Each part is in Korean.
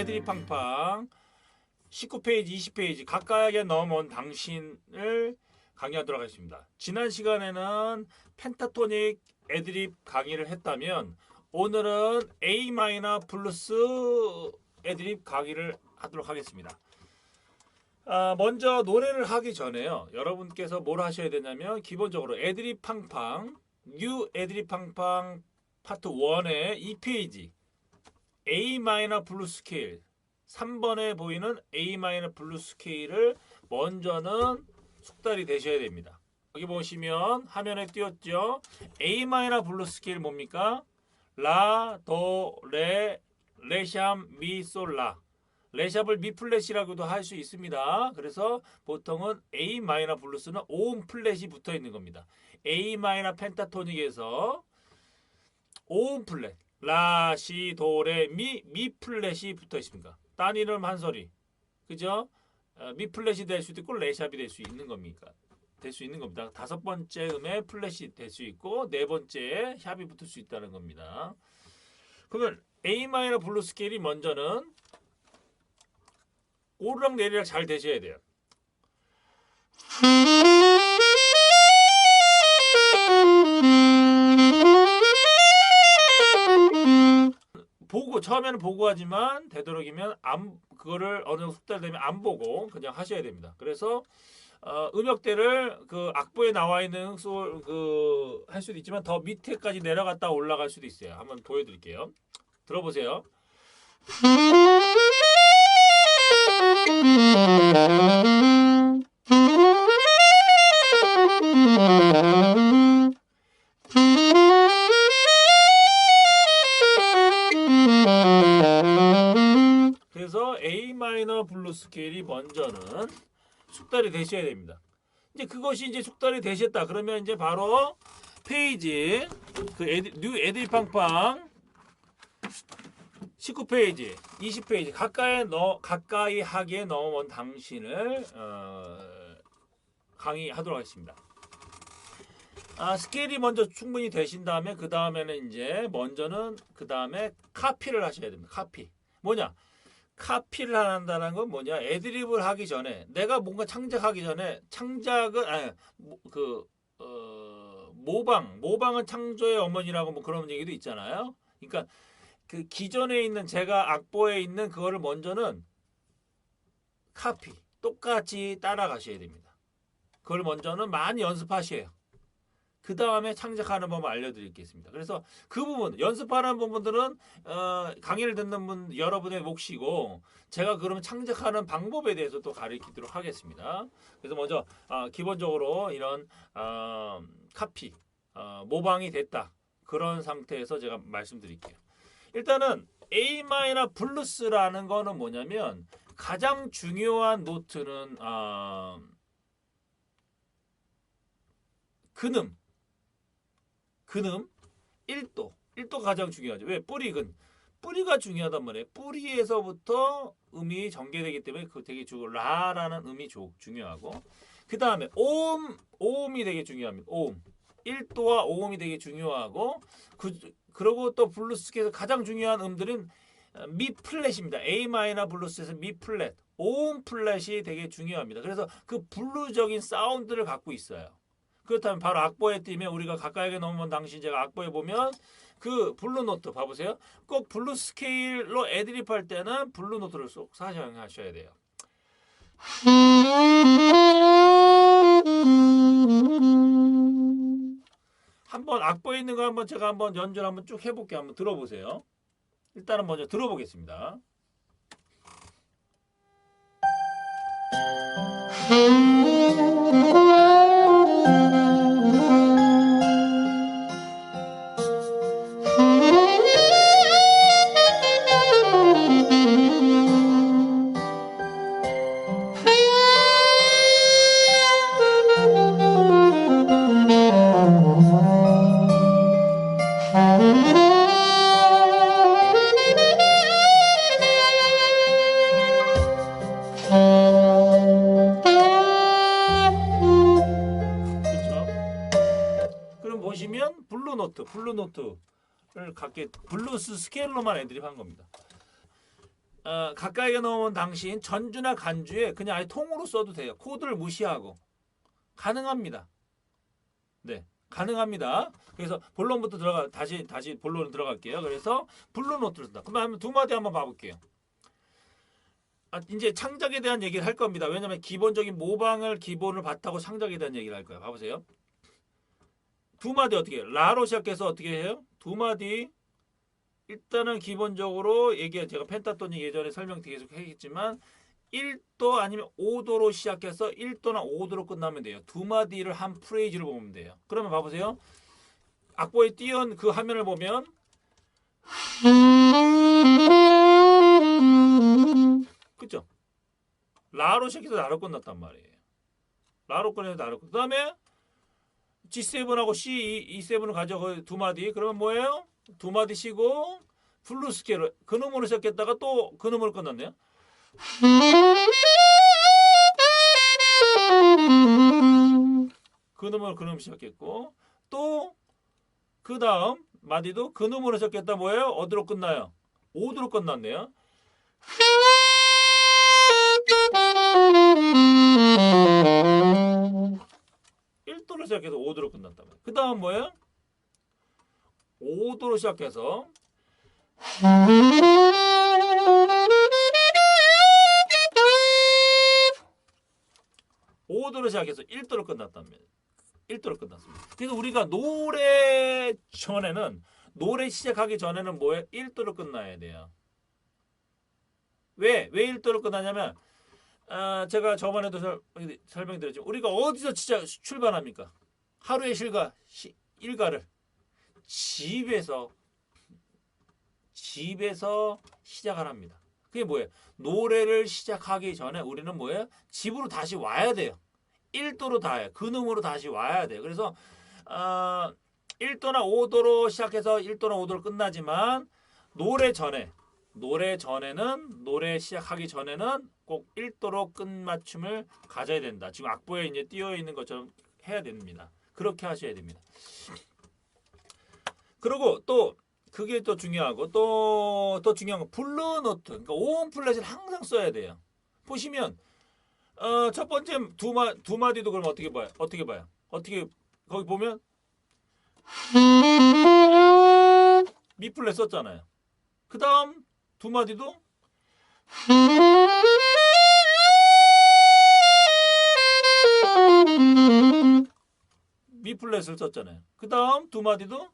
애드립 팡팡 19페이지, 20페이지 가까이에 넘어온 당신을 강의하도록 하겠습니다. 지난 시간에는 펜타토닉 애드립 강의를 했다면 오늘은 A 마이너 플러스 애드립 강의를 하도록 하겠습니다. 아, 먼저 노래를 하기 전에요. 여러분께서 뭘 하셔야 되냐면 기본적으로 애드립 팡팡 뉴 애드립 팡팡 파트 1의 2페이지 A 마이너 블루 스케일 3번에 보이는 A 마이너 블루 스케일을 먼저는 숙달이 되셔야 됩니다. 여기 보시면 화면에 띄었죠. A 마이너 블루 스케일 뭡니까? 라, 도, 레, 레샴, 미, 솔, 라. 레샵을 미 플랫이라고도 할 수 있습니다. 그래서 보통은 A 마이너 블루스는 5음 플랫이 붙어 있는 겁니다. A 마이너 펜타토닉에서 5음 플랫 라, 시, 도, 레, 미, 미 플랫이 붙어 있습니다. 딴 이름 한 소리. 그죠? 어, 미 플랫이 될 수도 있고 레샵이 될 수 있는 겁니까? 될 수 있는 겁니다. 다섯 번째 음에 플랫이 될 수 있고 네 번째에 샵이 붙을 수 있다는 겁니다. 그러면 A 마이너 블루 스케일이 먼저는 오르락 내리락 잘 되셔야 돼요. 처음에는 보고 하지만 되도록이면 안 그거를 어느 정도 숙달되면 안 보고 그냥 하셔야 됩니다. 그래서 어, 음역대를 그 악보에 나와 있는 그할 수도 있지만 더 밑에까지 내려갔다 올라갈 수도 있어요. 한번 보여드릴게요. 들어보세요. 블루 스케일이 먼저는 숙달이 되셔야 됩니다. 이제 그것이 이제 숙달이 되셨다. 그러면 이제 바로 페이지 그 애드, 뉴 애들 팡팡 19페이지, 20페이지 가까이 너 가까이 하기에 넘어온 당신을 어, 강의하도록 하겠습니다. 아, 스케일이 먼저 충분히 되신 다음에 그 다음에는 이제 먼저는 그 다음에 카피를 하셔야 됩니다. 카피 뭐냐? 카피를 한다는 건 뭐냐? 애드립을 하기 전에 내가 뭔가 창작하기 전에 창작은 아니 뭐, 그 어, 모방 모방은 창조의 어머니라고 뭐 그런 얘기도 있잖아요. 그러니까 그 기존에 있는 제가 악보에 있는 그거를 먼저는 카피 똑같이 따라가셔야 됩니다. 그걸 먼저는 많이 연습하셔요. 그 다음에 창작하는 법을 알려드리겠습니다. 그래서 그 부분 연습하는 부분들은 어, 강의를 듣는 분 여러분의 몫이고 제가 그러면 창작하는 방법에 대해서 또 가르치도록 하겠습니다. 그래서 먼저 어, 기본적으로 이런 어, 카피 어, 모방이 됐다 그런 상태에서 제가 말씀드릴게요. 일단은 A 마이너 블루스라는 거는 뭐냐면 가장 중요한 노트는 어, 근음 근음 1도 1도 가장 중요하죠. 왜 뿌리근 뿌리가 중요하단 말이에요. 뿌리에서부터 음이 전개되기 때문에 그 되게 주 라라는 음이 조, 중요하고 그 다음에 오음 오음이 되게 중요합니다. 오음 1도와 오음이 되게 중요하고 그 그리고 또 블루스에서 가장 중요한 음들은 미 플랫입니다. A 마이너 블루스에서 미 플랫, 오음 플랫이 되게 중요합니다. 그래서 그 블루적인 사운드를 갖고 있어요. 그렇다면 바로 악보에 띄면 우리가 가까이게 넘으면 당신 제가 악보에 보면 그 블루 노트 봐보세요. 꼭 블루 스케일로 애드립 할 때는 블루 노트를 쏙 사용하셔야 돼요. 한번 악보에 있는 거 한번 제가 한번 연주를 한번 쭉 해볼게요. 한번 들어보세요. 일단은 먼저 들어보겠습니다. 블루 노트, 블루 노트를 갖게 블루스 스케일로만 애드립 한 겁니다. 어, 가까이에 넣으면 당신 전주나 간주에 그냥 아예 통으로 써도 돼요. 코드를 무시하고 가능합니다. 네, 가능합니다. 그래서 본론부터 들어가 다시 다시 본론 들어갈게요. 그래서 블루 노트를 쓴다. 그러면 두 마디 한번 봐볼게요. 아, 이제 창작에 대한 얘기를 할 겁니다. 왜냐하면 기본적인 모방을 기본을 바탕으로 창작에 대한 얘기를 할 거예요. 봐보세요. 두 마디 어떻게? 라로 시작해서 어떻게 해요? 두 마디 일단은 기본적으로 얘기 제가 펜타토닉 예전에 설명 계속 했지만 1도 아니면 5도로 시작해서 1도나 5도로 끝나면 돼요. 두 마디를 한 프레이즈로 보면 돼요. 그러면 봐보세요. 악보에 띄운 그 화면을 보면 그죠? 라로 시작해서 라로 끝났단 말이에요. 라로 끝내서 라로 끝. 그 다음에 G7하고 C, E7을 가져가 두 마디. 그러면 뭐예요? 두 마디 쉬고 블루 스케일 그 놈으로 시작했다가 또 그 놈으로 끝났네요. 그 놈으로 그놈 시작했고 또 그 다음 마디도 그 놈으로 시작했다 뭐예요? 어디로 끝나요? 5도로 끝났네요. 일도로 시작해서 5도로 끝났단 말이에요. 그 다음 뭐예요? 5도로 시작해서 오도로 시작해서 1도로 끝났다면 1도로 끝났습니다. 그래서 우리가 노래 전에는 노래 시작하기 전에는 뭐예요? 1도로 끝나야 돼요. 왜? 왜 1도로 끝나냐면 아, 제가 저번에도 설, 설명드렸죠. 우리가 어디서 진짜 출발합니까? 하루의 실가 시, 일가를 집에서 집에서 시작을 합니다. 그게 뭐예요? 노래를 시작하기 전에 우리는 뭐예요? 집으로 다시 와야 돼요. 1도로 다 해요. 근음으로 다시 와야 돼요. 그래서 어, 1도나 5도로 시작해서 1도나 5도로 끝나지만 노래 전에 노래 전에는 노래 시작하기 전에는 꼭 1도로 끝맞춤을 가져야 된다. 지금 악보에 이제 띄어 있는 것처럼 해야 됩니다. 그렇게 하셔야 됩니다. 그리고 또 그게 또 중요하고 또또 중요한 건 블루 노트. 그러니까 오온 플랫을 항상 써야 돼요. 보시면 어, 첫 번째 두, 마, 두 마디도 그럼 어떻게 봐요? 어떻게 봐요? 어떻게 거기 보면 미 플랫 썼잖아요. 그 다음 두 마디도 미 플랫을 썼잖아요. 그 다음 두 마디도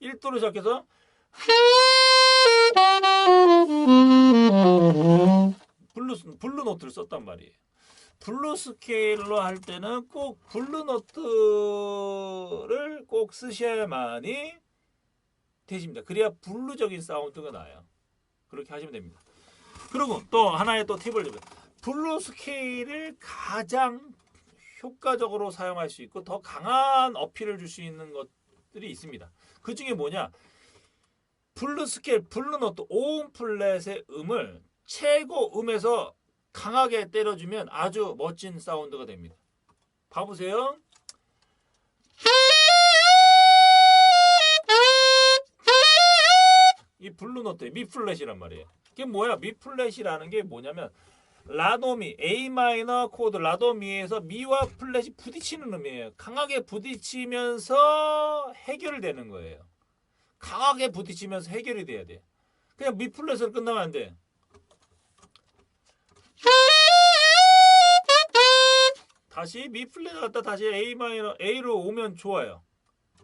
1도로 시작해서 블루 블루 노트를 썼단 말이에요. 블루 스케일로 할 때는 꼭 블루 노트를 꼭 쓰셔야만이 되십니다. 그래야 블루적인 사운드가 나요. 그렇게 하시면 됩니다. 그리고 또 하나의 또 팁을 드려요. 블루 스케일을 가장 효과적으로 사용할 수 있고 더 강한 어필을 줄 수 있는 것들이 있습니다. 그 중에 뭐냐? 블루 스케일, 블루 노트, 오음 플랫의 음을 최고 음에서 강하게 때려주면 아주 멋진 사운드가 됩니다. 봐보세요. 이 블루 노트의 미 플랫이란 말이에요. 이게 뭐야? 미 플랫이라는 게 뭐냐면 라도미 A 마이너 코드 라도미에서 미와 플랫이 부딪히는 음이에요. 강하게 부딪히면서 해결되는 거예요. 강하게 부딪히면서 해결이 돼야 돼. 그냥 미 플랫으로 끝나면 안 돼. 다시 미 플랫 갔다 다시 A 마이너 A로 오면 좋아요.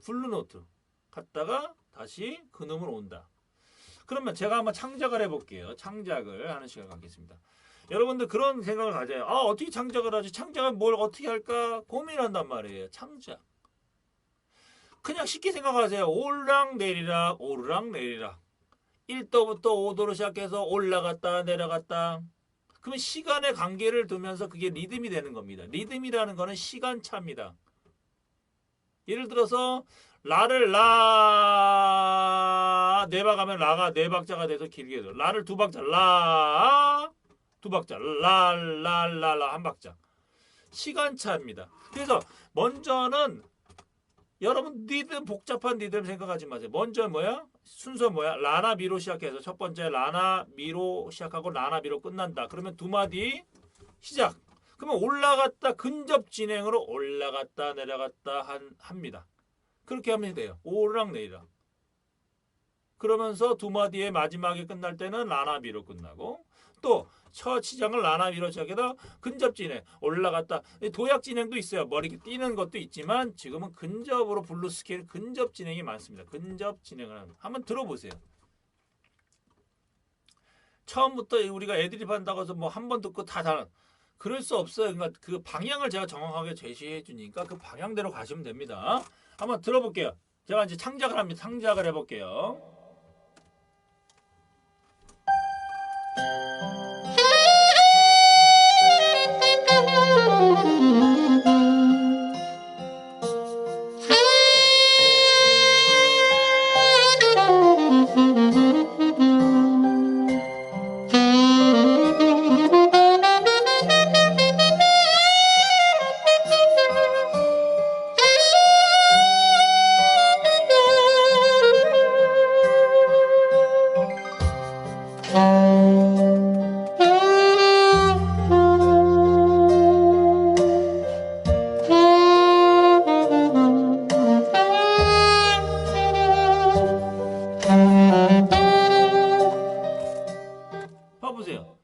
블루 노트 갔다가 다시 근음으로 온다. 그러면 제가 한번 창작을 해볼게요. 창작을 하는 시간 갖겠습니다. 여러분들 그런 생각을 가져요. 아 어떻게 창작을 하지? 창작을 뭘 어떻게 할까 고민한단 말이에요. 창작. 그냥 쉽게 생각하세요. 올락 내리락 오르락 내리락. 1도부터 5도로 시작해서 올라갔다 내려갔다. 그러면 시간의 관계를 두면서 그게 리듬이 되는 겁니다. 리듬이라는 거는 시간차입니다. 예를 들어서 라를 라 네박 하면 라가 네 박자가 돼서 길게 돼. 라를 두 박자 라 두 박자 라라라라 한 박자. 시간차입니다. 그래서 먼저는 여러분 리듬 복잡한 리듬 생각하지 마세요. 먼저 뭐야? 순서 뭐야? 라나 미로 시작해서 첫 번째 라나 미로 시작하고 라나 미로 끝난다. 그러면 두 마디 시작. 그러면 올라갔다 근접 진행으로 올라갔다 내려갔다 한, 합니다. 그렇게 하면 돼요. 오르락 내리락. 그러면서 두 마디의 마지막에 끝날 때는 라나 미로 끝나고 또 첫 시장을 라나 미로 시작해서 근접 진행 올라갔다 도약 진행도 있어요. 머리 뛰는 것도 있지만 지금은 근접으로 블루 스케일 근접 진행이 많습니다. 근접 진행을 한번 들어보세요. 처음부터 우리가 애드립 한다고 해서 뭐 한 번 듣고 다다 그럴 수 없어요. 그러니까 그 방향을 제가 정확하게 제시해 주니까 그 방향대로 가시면 됩니다. 한번 들어볼게요. 제가 이제 창작을 합니다. 창작을 해볼게요. 봐보세요.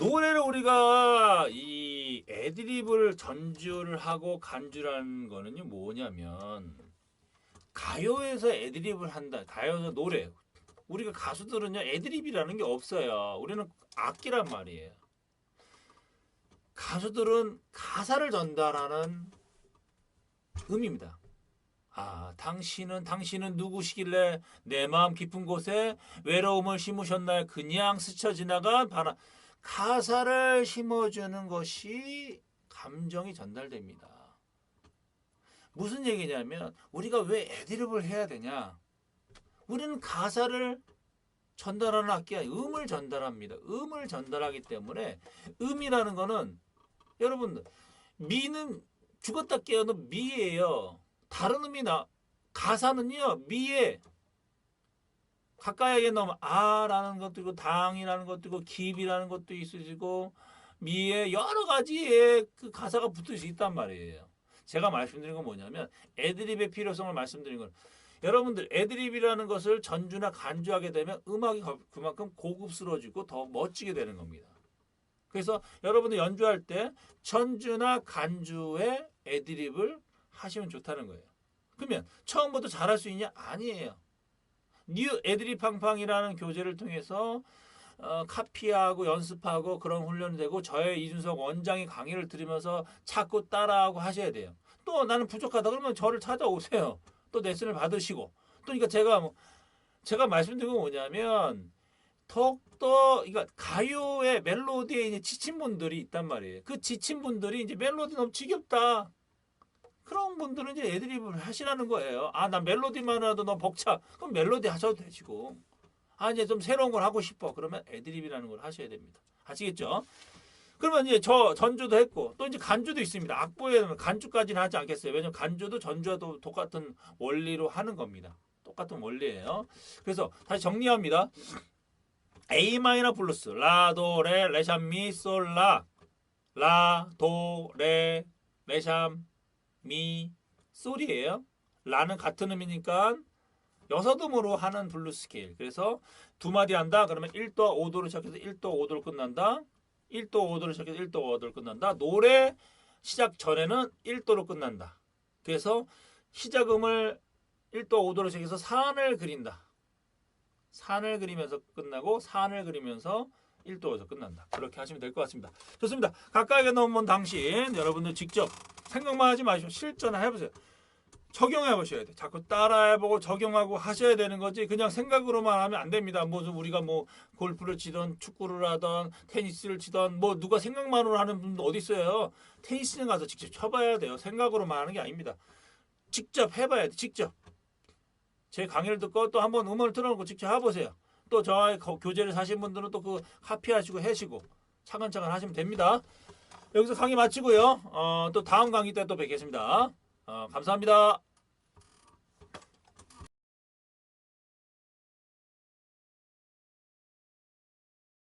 노래를 우리가 이 애드립을 전주를 하고 간주라는 거는요 뭐냐면 가요에서 애드립을 한다. 가요에서 노래. 우리가 가수들은요 애드립이라는 게 없어요. 우리는 악기란 말이에요. 가수들은 가사를 전달하는 음입니다. 아, 당신은 당신은 누구시길래 내 마음 깊은 곳에 외로움을 심으셨나요? 그냥 스쳐 지나간 바람. 가사를 심어주는 것이 감정이 전달됩니다. 무슨 얘기냐면 우리가 왜 애드립을 해야 되냐? 우리는 가사를 전달하는 악기야. 음을 전달합니다. 음을 전달하기 때문에 음이라는 거는 여러분 미는 죽었다 깨어는 미예요. 다른 의미 나 가사는요 미에 가까이에 넣으면 아라는 것도 있고 당이라는 것도 있고 기이라는 것도 있으시고 미에 여러 가지의 그 가사가 붙을 수 있단 말이에요. 제가 말씀드린 건 뭐냐면 애드립의 필요성을 말씀드린 건 여러분들 애드립이라는 것을 전주나 간주하게 되면 음악이 거- 그만큼 고급스러워지고 더 멋지게 되는 겁니다. 그래서 여러분들 연주할 때 전주나 간주의 애드립을 하시면 좋다는 거예요. 그러면 처음부터 잘할 수 있냐? 아니에요. 뉴 애드립 팡팡이라는 교재를 통해서 어, 카피하고 연습하고 그런 훈련이 되고 저의 이준석 원장이 강의를 들으면서 자꾸 따라하고 하셔야 돼요. 또 나는 부족하다 그러면 저를 찾아오세요. 또 레슨을 받으시고 또 그러니까 제가 뭐 제가 말씀드린 건 뭐냐면 더욱더 그러니까 가요의 멜로디에 이제 지친 분들이 있단 말이에요. 그 지친 분들이 이제 멜로디 너무 지겹다. 그런 분들은 이제 애드립을 하시라는 거예요. 아, 나 멜로디만 해도 너무 벅차. 그럼 멜로디 하셔도 되시고. 아, 이제 좀 새로운 걸 하고 싶어. 그러면 애드립이라는 걸 하셔야 됩니다. 아시겠죠? 그러면 이제 저 전주도 했고 또 이제 간주도 있습니다. 악보에는 간주까지는 하지 않겠어요. 왜냐면 간주도 전주와도 똑같은 원리로 하는 겁니다. 똑같은 원리예요. 그래서 다시 정리합니다. A 마이너 블루스 라도 레 레샴 미 솔라 라도 레 레샴 미 솔이에요. 라는 같은 의미니까 여섯 음으로 하는 블루스 스케일. 그래서 두 마디 한다. 그러면 1도 5도로 시작해서 1도 5도로 끝난다. 1도 5도로 시작해서 1도 5도로 끝난다. 노래 시작 전에는 1도로 끝난다. 그래서 시작음을 1도 5도로 시작해서 산을 그린다. 산을 그리면서 끝나고 산을 그리면서 1도에서 끝난다. 그렇게 하시면 될 것 같습니다. 좋습니다. 가까이에 넘은 당신 여러분들 직접 생각만 하지 마시고 실전을 해보세요. 적용해 보셔야 돼. 자꾸 따라해보고 적용하고 하셔야 되는 거지. 그냥 생각으로만 하면 안 됩니다. 무슨 우리가 뭐 골프를 치던 축구를 하던 테니스를 치던 뭐 누가 생각만으로 하는 분도 어디 있어요. 테니스장 가서 직접 쳐봐야 돼요. 생각으로만 하는 게 아닙니다. 직접 해봐야 돼. 직접. 제 강의를 듣고 또 한번 음원을 틀어놓고 직접 해보세요. 또 저와의 거- 교재를 사신 분들은 또 그 카피하시고 해시고 차근차근 하시면 됩니다. 여기서 강의 마치고요. 어, 또 다음 강의 때 또 뵙겠습니다. 어, 감사합니다.